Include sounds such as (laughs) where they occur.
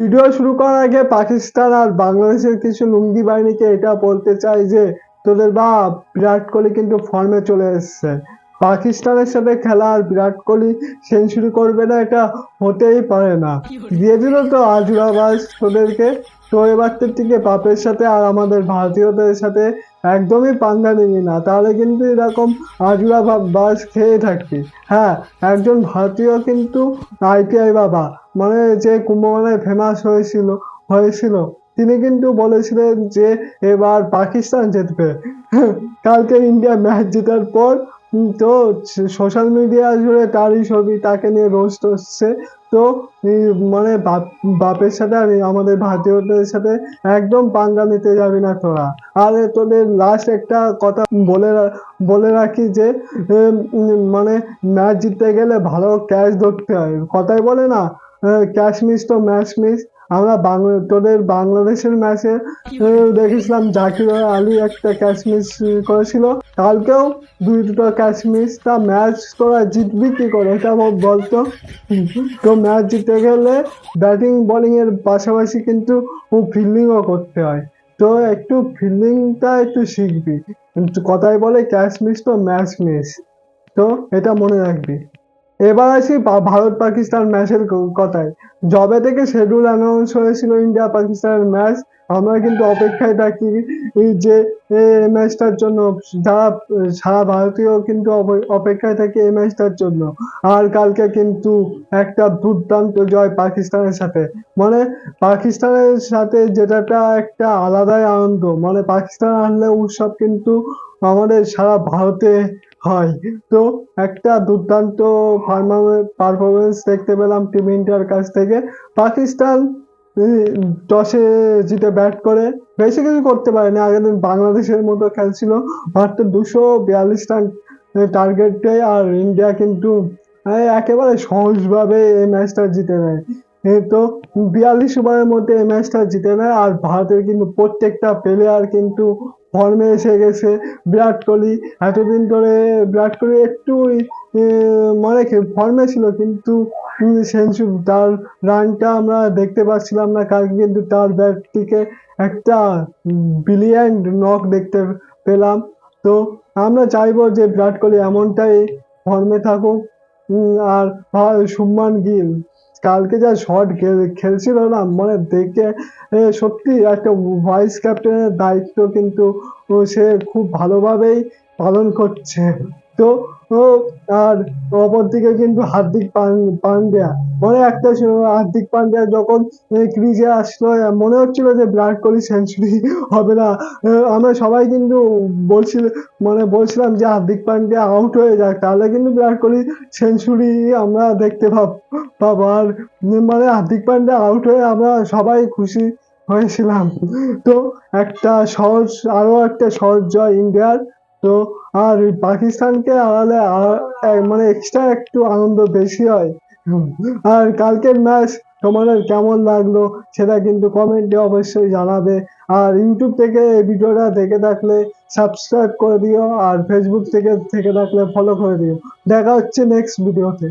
Video শুরু করার আগে পাকিস্তান আর বাংলাদেশের কিছু লুঙ্গি বাহিনীকে এটা বলতে চাই যে, তোদের বাপ, বিরাট কোহলি কিন্তু ফর্মে চলে এসছে। পাকিস্তানের সাথে খেলা আর বিরাট কোহলি সেঞ্চুরি করবে না, এটা হতেই পারে না। দিয়ে দিল তো আজুরাবাজ তোদেরকে। তো এবার থেকে পাপের সাথে আর আমাদের ভারতীয়দের সাথে একদমই পাঙ্গা নিবি না। তাহলে কিন্তু এরকম আজুরা বাস খেয়ে থাকবি। হ্যাঁ একজন ভারতীয় কিন্তু আইপিআই বাবা মানে যে কুম্ভমেলায় ফেমাস হয়েছিল হয়েছিল, তিনি কিন্তু বলেছিলেন যে এবার পাকিস্তান জিতবে। (laughs) কালকে ইন্ডিয়া ম্যাচ জেতার পর তো সোশ্যাল মিডিয়া জুড়ে তারই ছবি তাকে নিয়ে রোস্ট হচ্ছে। তো মানে বাপ, বাপের সাথে আমি আমাদের ভারতীয়দের সাথে একদম পাঙ্গা নিতে যাবি না তোরা। আর তোদের লাস্ট একটা কথা বলে বলে রাখি যে মানে ম্যাচ জিততে গেলে ভালো ক্যাচ ধরতে হয়। কথাই বলে না ক্যাশ মিস তো ম্যাচ মিস আমরা বাংলা তোদের বাংলাদেশের ম্যাচে দেখেছিলাম জাকির আলী একটা ক্যাচ মিস করেছিল। কালকেও দুই দুটো ক্যাচ মিস তা ম্যাচ তোরা জিতবি কি করে এটা বল- বলতো। তো ম্যাচ জিততে গেলে ব্যাটিং বোলিং এর পাশাপাশি কিন্তু ফিল্ডিংও করতে হয়। তো একটু ফিল্ডিংটা একটু শিখবি। কথায় বলে ক্যাচ মিস তো ম্যাচ মিস তো এটা মনে রাখবি। এবার আসি ভারত পাকিস্তান ম্যাচের কথায়। যবে থেকে শেডিউল অ্যানাউন্স হয়েছিল ইন্ডিয়া পাকিস্তানের ম্যাচ আমরা কিন্তু অপেক্ষায় থাকি যে এই ম্যাচটার জন্য। যারা সারা ভারতীয় কিন্তু অপেক্ষায় থাকে এই ম্যাচটার জন্য। আর কালকে কিন্তু একটা দুর্দান্ত জয় পাকিস্তানের সাথে। মানে পাকিস্তানের সাথে যেটাটা একটা আলাদাই আনন্দ। মানে পাকিস্তান আনলে উৎসব কিন্তু আমাদের সারা ভারতে হয়। তো একটা দুর্দান্ত পারফরমেন্স দেখতে পেলাম টিম ইন্ডিয়ার কাছ থেকে। পাকিস্তান টসে জিতে ব্যাট করে। বেশি কিছু করতে পারেনি। আগের দিন বাংলাদেশের মতো খেলছিল। মাত্র দুশো বিয়াল্লিশ রান টার্গেটে আর ইন্ডিয়া কিন্তু একেবারে সহজভাবে এই ম্যাচটা জিতে নেয়। তো বিয়াল্লিশ ওভারের মধ্যে এই ম্যাচটা জিতে নেয় আর ভারতের কিন্তু প্রত্যেকটা প্লেয়ার কিন্তু ফর্মে এসে গেছে। বিরাট কোহলি এতদিন ধরে বিরাট কোহলি একটু মানে ফর্মে ছিল কিন্তু সেঞ্চুরি তার রানটা আমরা দেখতে পাচ্ছিলাম না। কালকে কিন্তু তার ব্যাট থেকে একটা ব্রিলিয়ান্ট নক দেখতে পেলাম। তো আমরা চাইব যে বিরাট কোহলি এমনটাই ফর্মে থাকুক। আর আর শুভমান গিল। কালকে যা শট খেলছিল না মানে দেখে সত্যি একটা ভাইস ক্যাপ্টেনের দায়িত্ব কিন্তু সে খুব ভালোভাবেই পালন করছে। তো আর অপরদিকে কিন্তু হার্দিক পান- পান্ডিয়া। মানে একটা হার্দিক পান্ডিয়া যখন ক্রিজে আসলো মনে হচ্ছিল যে বিরাট কোহলি সেঞ্চুরি হবে না। আমরা সবাই কিন্তু বলছিল মানে বলছিলাম যে হার্দিক পান্ডিয়া আউট হয়ে যাক, তাহলে কিন্তু বিরাট কোহলি সেঞ্চুরি আমরা দেখতে পাব, পাবো। আর মানে হার্দিক পান্ডিয়া আউট হয়ে আমরা সবাই খুশি হয়েছিলাম। তো, একটা সহজ, আরও একটা সহজ জয় ইন্ডিয়ার তো আর পাকিস্তানকে হারালে মানে এক্সট্রা একটু আনন্দ বেশি হয়। আর কালকের ম্যাচ তোমাদের কেমন লাগল সেটা কিন্তু কমেন্টে অবশ্যই জানাবে। আর ইউটিউব থেকে এই ভিডিওটা দেখে থাকলে সাবস্ক্রাইব করে দিও আর ফেসবুক থেকে থেকে থাকলে ফলো করে দিও। দেখা হচ্ছে নেক্সট ভিডিওতে